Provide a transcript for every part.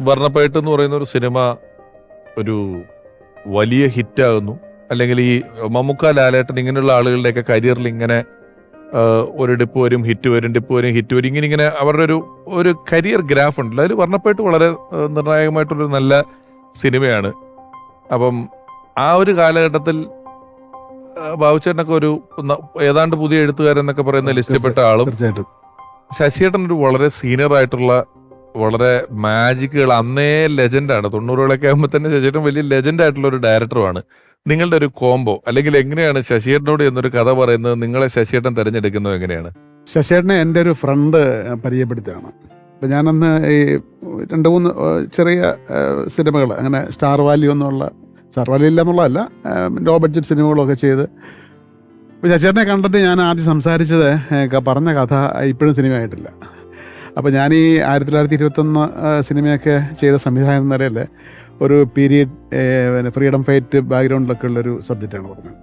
വർണപ്പേട്ട് എന്ന് പറയുന്ന ഒരു സിനിമ ഒരു വലിയ ഹിറ്റാകുന്നു. അല്ലെങ്കിൽ ഈ മമ്മൂക്ക ലാലേട്ടൻ ഇങ്ങനെയുള്ള ആളുകളുടെയൊക്കെ കരിയറിൽ ഇങ്ങനെ ഒരു ഡിപ്പ് വരും ഹിറ്റ് വരും ഡിപ്പ് വരും ഹിറ്റ് വരും. ഇങ്ങനെ ഇങ്ങനെ അവരുടെ ഒരു ഒരു കരിയർ ഗ്രാഫ് ഉണ്ട്. അതിൽ വർണപ്പേട്ട് വളരെ നിർണായകമായിട്ടുള്ളൊരു നല്ല സിനിമയാണ്. അപ്പം ആ ഒരു കാലഘട്ടത്തിൽ ബാബുച്ചേട്ടനൊക്കെ ഒരു ഏതാണ്ട് പുതിയ എഴുത്തുകാരൻ എന്നൊക്കെ പറയുന്ന ലിസ്റ്റപ്പെട്ട ആളും ശശിയേട്ടൻ ഒരു വളരെ സീനിയർ ആയിട്ടുള്ള വളരെ മാജിക്കുകൾ അന്നേ ലെജൻഡാണ് തൊണ്ണൂറുകളൊക്കെ ആകുമ്പോൾ തന്നെ ശശിയേട്ടൻ വലിയ ലെജൻഡ് ആയിട്ടുള്ള ഒരു ഡയറക്ടറുമാണ് നിങ്ങളുടെ ഒരു കോംബോ അല്ലെങ്കിൽ എങ്ങനെയാണ് ശശിയേട്ടനോട് എന്നൊരു കഥ പറയുന്നത് നിങ്ങളെ ശശിയേട്ടൻ തിരഞ്ഞെടുക്കുന്നത് എങ്ങനെയാണ്? ശശിയേട്ടനെ എന്റെ ഒരു ഫ്രണ്ട് പരിചയപ്പെടുത്തുകയാണ് അപ്പം ഞാനന്ന് ഈ രണ്ട് മൂന്ന് ചെറിയ സിനിമകൾ അങ്ങനെ സ്റ്റാർ വാല്യൂ എന്നുള്ള സ്റ്റാർ വാല്യൂ ഇല്ല എന്നുള്ളതല്ല ലോ ബഡ്ജറ്റ് സിനിമകളൊക്കെ ചെയ്ത്. അപ്പോൾ ശശിയേട്ടനെ കണ്ടിട്ട് ഞാൻ ആദ്യം സംസാരിച്ചത് പറഞ്ഞ കഥ ഇപ്പോഴും സിനിമയായിട്ടില്ല. അപ്പോൾ ഞാൻ ഈ ആയിരത്തി തൊള്ളായിരത്തി ഇരുപത്തൊന്ന് സിനിമയൊക്കെ ചെയ്ത സംവിധാനം എന്ന നിലയിൽ ഒരു പീരീഡ് പിന്നെ ഫ്രീഡം ഫൈറ്റ് ബാക്ക്ഗ്രൗണ്ടിലൊക്കെ ഉള്ളൊരു സബ്ജക്റ്റാണ് പറഞ്ഞത്.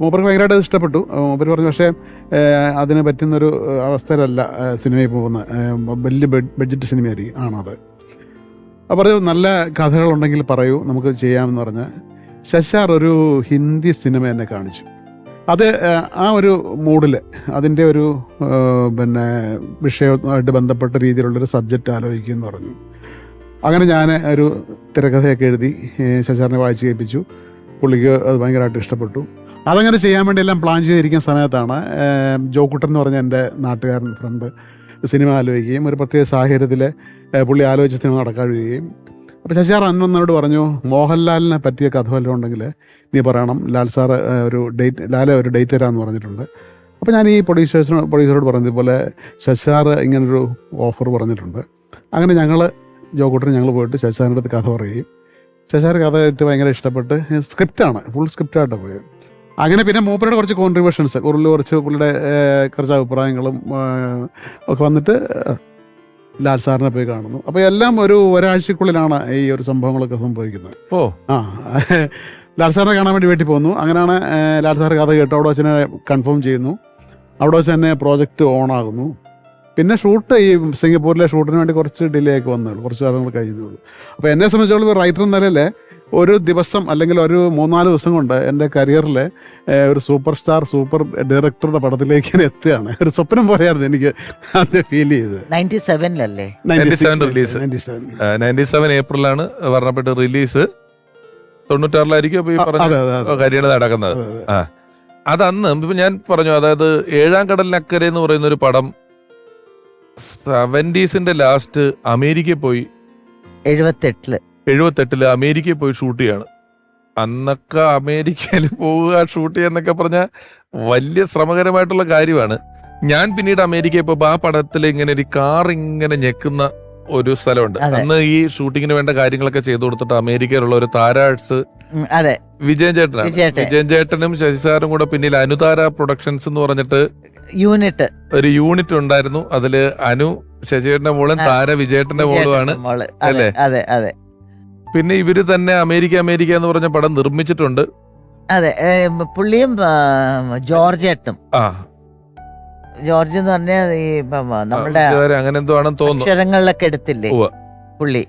മൂപ്പർക്ക് ഭയങ്കരമായിട്ട് അത് ഇഷ്ടപ്പെട്ടു. മൂപ്പർ പറഞ്ഞു പക്ഷേ അതിന് പറ്റുന്നൊരു അവസ്ഥയിലല്ല സിനിമയിൽ പോകുന്ന. വലിയ ബഡ്ജറ്റ് സിനിമയായിരിക്കും ആണത് അപ്പോൾ പറഞ്ഞു നല്ല കഥകളുണ്ടെങ്കിൽ പറയൂ നമുക്ക് ചെയ്യാമെന്ന് പറഞ്ഞ് ശശാർ ഒരു ഹിന്ദി സിനിമ എന്നെ കാണിച്ചു. അത് ആ ഒരു മൂഡിൽ അതിന്റെ ഒരു പിന്നെ വിഷയവുമായിട്ട് ബന്ധപ്പെട്ട രീതിയിലുള്ളൊരു സബ്ജക്റ്റ് ആലോചിക്കുമെന്ന് പറഞ്ഞു. അങ്ങനെ ഞാൻ ഒരു തിരക്കഥയൊക്കെ എഴുതി ശശാറിനെ വായിച്ച് കേൾപ്പിച്ചു. പുള്ളിക്ക് അത് ഭയങ്കരമായിട്ട് ഇഷ്ടപ്പെട്ടു. അതങ്ങനെ ചെയ്യാൻ വേണ്ടി എല്ലാം പ്ലാൻ ചെയ്തിരിക്കുന്ന സമയത്താണ് ജോക്കുട്ടൻ എന്ന് പറഞ്ഞ എന്റെ നാട്ടുകാരൻ ഫ്രണ്ട് സിനിമ ആലോചിക്കുകയും ഒരു പ്രത്യേക സാഹചര്യത്തിൽ പുള്ളി ആലോചിച്ച സിനിമ നടക്കാൻ അപ്പോൾ ശശിയാർ അന്നൊന്നോട് പറഞ്ഞു മോഹൻലാലിനെ പറ്റിയ കഥ വല്ലതും ഉണ്ടെങ്കിൽ നീ പറയണം. ലാൽ സാർ ഒരു ഡേറ്റ് ലാലെ ഒരു ഡേറ്റ് തരാമെന്ന് പറഞ്ഞിട്ടുണ്ട്. അപ്പോൾ ഞാൻ ഈ പ്രൊഡ്യൂസേഴ്സിനോട് പ്രൊഡ്യൂസറോട് പറഞ്ഞതുപോലെ ശശാർ ഇങ്ങനൊരു ഓഫർ പറഞ്ഞിട്ടുണ്ട്. അങ്ങനെ ഞങ്ങൾ ജോക്കുട്ടന് ഞങ്ങൾ പോയിട്ട് ശശാറിന്റെ അടുത്ത് കഥ പറയുകയും ശശാർ ആയിട്ട് ഭയങ്കര ഇഷ്ടപ്പെട്ട് സ്ക്രിപ്റ്റാണ് ഫുൾ സ്ക്രിപ്റ്റായിട്ട് പോയത്. അങ്ങനെ പിന്നെ മൂപ്പരുടെ കുറച്ച് കോൺട്രിബ്യൂഷൻസ് കൂടുതൽ കുറച്ച് പുള്ളിയുടെ കുറച്ച് അഭിപ്രായങ്ങളും ഒക്കെ വന്നിട്ട് ലാൽ സാറിനെ പോയി കാണുന്നു. അപ്പോൾ എല്ലാം ഒരു ഒരാഴ്ചക്കുള്ളിലാണ് ഈ ഒരു സംഭവങ്ങളൊക്കെ സംഭവിക്കുന്നത്. ഓ. ആ ലാൽ സാറിനെ കാണാൻ വേണ്ടി വീട്ടിൽ പോകുന്നു. അങ്ങനെയാണ് ലാൽ സാർ കഥ കേട്ടു. അവിടെ വെച്ച് കൺഫേം ചെയ്യുന്നു. അവിടെ വെച്ച് തന്നെ പ്രോജക്റ്റ് ഓൺ ആകുന്നു. പിന്നെ ഷൂട്ട് ഈ സിംഗപ്പൂരിലെ ഷൂട്ടിന് വേണ്ടി കുറച്ച് ഡിലേ ഒക്കെ വന്നുള്ളൂ കുറച്ച് കാലങ്ങൾ കഴിഞ്ഞുള്ളൂ അപ്പോൾ എന്നെ സംബന്ധിച്ചോളം ഒരു റൈറ്റർ എന്ന നിലയിൽ ഒരു ദിവസം അല്ലെങ്കിൽ ഒരു മൂന്നാൽ ദിവസം കൊണ്ട് എന്റെ കരിയറിൽ ഒരു സൂപ്പർ സ്റ്റാർ സൂപ്പർ ഡയറക്ടറുടെ പടത്തിലേക്ക് ഞാൻ എത്തുകയാണ്. ഒരു സ്വപ്നം പോലെയായിരുന്നു എനിക്ക് അത് ഫീൽ ചെയ്തത്. നയന്റി സെവനിലല്ലേ 97 release. 97. നയന്റി സെവൻ ഏപ്രിലാണ് പറഞ്ഞപ്പെട്ട് റിലീസ്. തൊണ്ണൂറ്റാറിലായിരിക്കും ഈ പറഞ്ഞ അതെ നടക്കുന്നത്. ആ. അതന്ന് ഇപ്പം ഇപ്പൊ ഞാൻ പറഞ്ഞു അതായത് ഏഴാം കടലിനക്കരെ എന്ന് പറയുന്ന ഒരു പടം സെവന്റീസിന്റെ ലാസ്റ്റ് അമേരിക്കയിൽ പോയി. എഴുപത്തെട്ടിൽ. എഴുപത്തെട്ടിൽ അമേരിക്കയിൽ പോയി ഷൂട്ട് ചെയ്യാണ്. അന്നൊക്കെ അമേരിക്കയിൽ പോവുക ഷൂട്ട് ചെയ്യാന്നൊക്കെ പറഞ്ഞാൽ വലിയ ശ്രമകരമായിട്ടുള്ള കാര്യമാണ്. ഞാൻ പിന്നീട് അമേരിക്കയിൽ പോയപ്പോ ആ പടത്തിൽ ഇങ്ങനെ ഒരു കാർ ഇങ്ങനെ ഞെക്കുന്ന ഒരു സ്ഥലമുണ്ട്. അന്ന് ഈ ഷൂട്ടിങ്ങിന് വേണ്ട കാര്യങ്ങളൊക്കെ ചെയ്തു കൊടുത്തിട്ട് അമേരിക്കയിലുള്ള ഒരു താരാഴ്സ് അതെ. വിജയൻ ചേട്ടനാണ്. വിജയൻ ചേട്ടനും ശശി സാറും കൂടെ പിന്നിൽ അനുതാര പ്രൊഡക്ഷൻസ് എന്ന് പറഞ്ഞിട്ട് യൂണിറ്റ്. ഒരു യൂണിറ്റ് ഉണ്ടായിരുന്നു. അതിൽ അനു ശശിചേട്ടന്റെ മോളും താര വിജയേട്ടന്റെ മോളുമാണ്. മോൾ. അല്ലേ? അതെ അതെ. പിന്നെ ഇവർ തന്നെ അമേരിക്ക അമേരിക്ക എന്ന് പറഞ്ഞ പടം നിർമ്മിച്ചിട്ടുണ്ട്. അതെ പുള്ളിയും ജോർജ് ജോർജേട്ടും ആ. ജോർജ് എന്ന് പറഞ്ഞാൽ ഈ നമ്മളുടെ അങ്ങനെ എന്തോ ആണെന്ന് തോന്നുന്നു. അക്ഷരങ്ങളിലൊക്കെ എടുത്തില്ലേ. പുള്ളി?